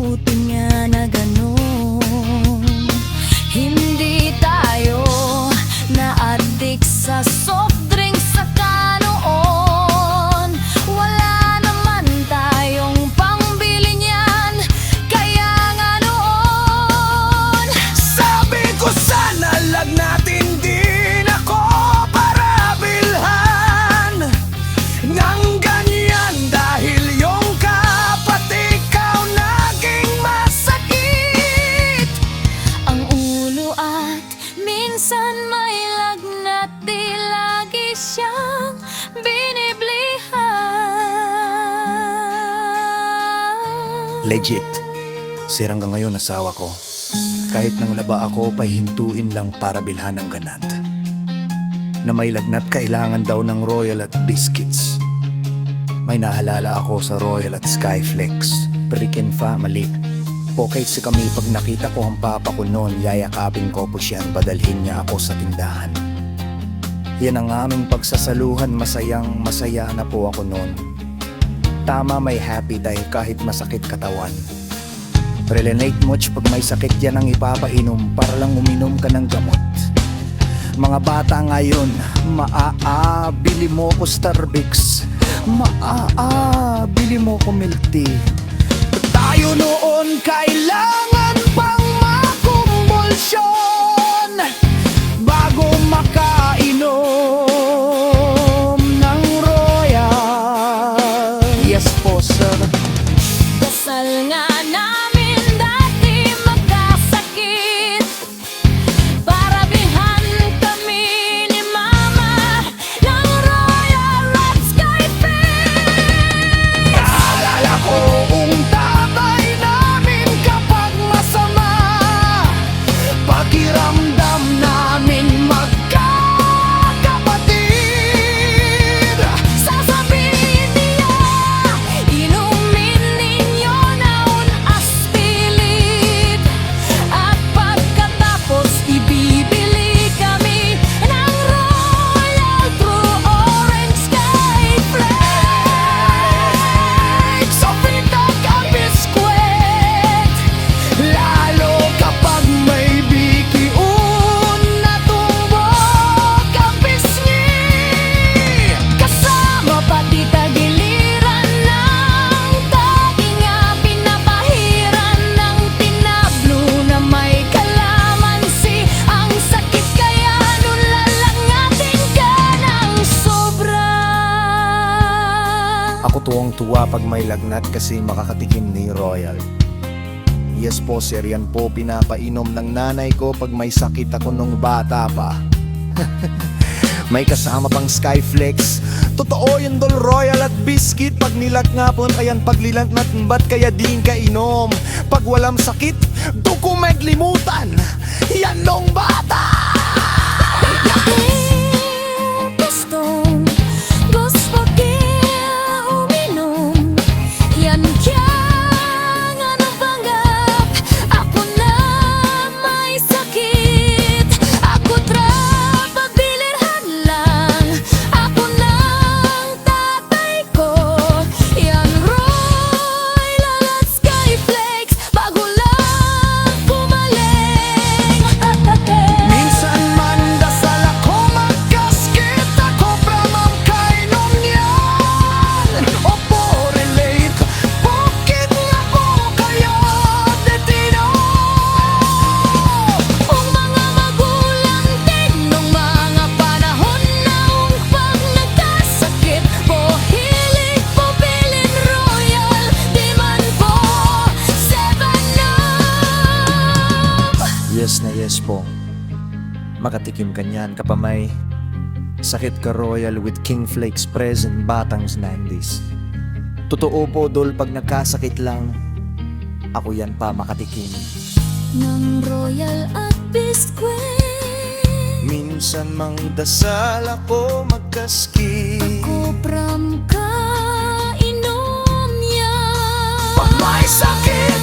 mabuti na ganon Hindi tayo na-addict sa soft Legit, sir hanggang ngayon asawa ko. Kahit nang laba ako, pahintuin lang para bilhan ng ganat. Na may lagnat kailangan daw ng Royal at Biscuits. May nahalala ako sa Royal at Skyflex. Freaking family Okay si kami pag nakita ko ang papa ko noon Yayakapin ko po siya padalhin niya ako sa tindahan. Yan ang aming pagsasaluhan. Masayang masaya na po ako noon Tama may happy dahil kahit masakit katawan. Relate much pag may sakit yan ang ipapainom Para lang uminom ka ng gamot. Mga bata ngayon Maa, bili mo ko Starbucks. Maa, bili mo ko milk tea. Tayo noon Ako tuwang tuwa pag may lagnat kasi makakatikim ni Royal. Yes po sir, yan po pinapainom ng nanay ko pag may sakit ako nung bata pa. may kasama pang Skyflex. Totoo yung Dol Royal at Biscuit Pag nilakngapon ayan paglilangnat Ba't kaya din ka inom Pag walang sakit, duko maglimutan Yes na yes po. Makatikim ka niyan kapamay. Sakit ka royal with King Flakes present batang 90s Totoo po dol pag nagkasakit lang Ako yan pa makatikim. Ng royal at biskwit. Minsan mang dasal ako magkaski. Ko pram ka inom yan Pag may sakit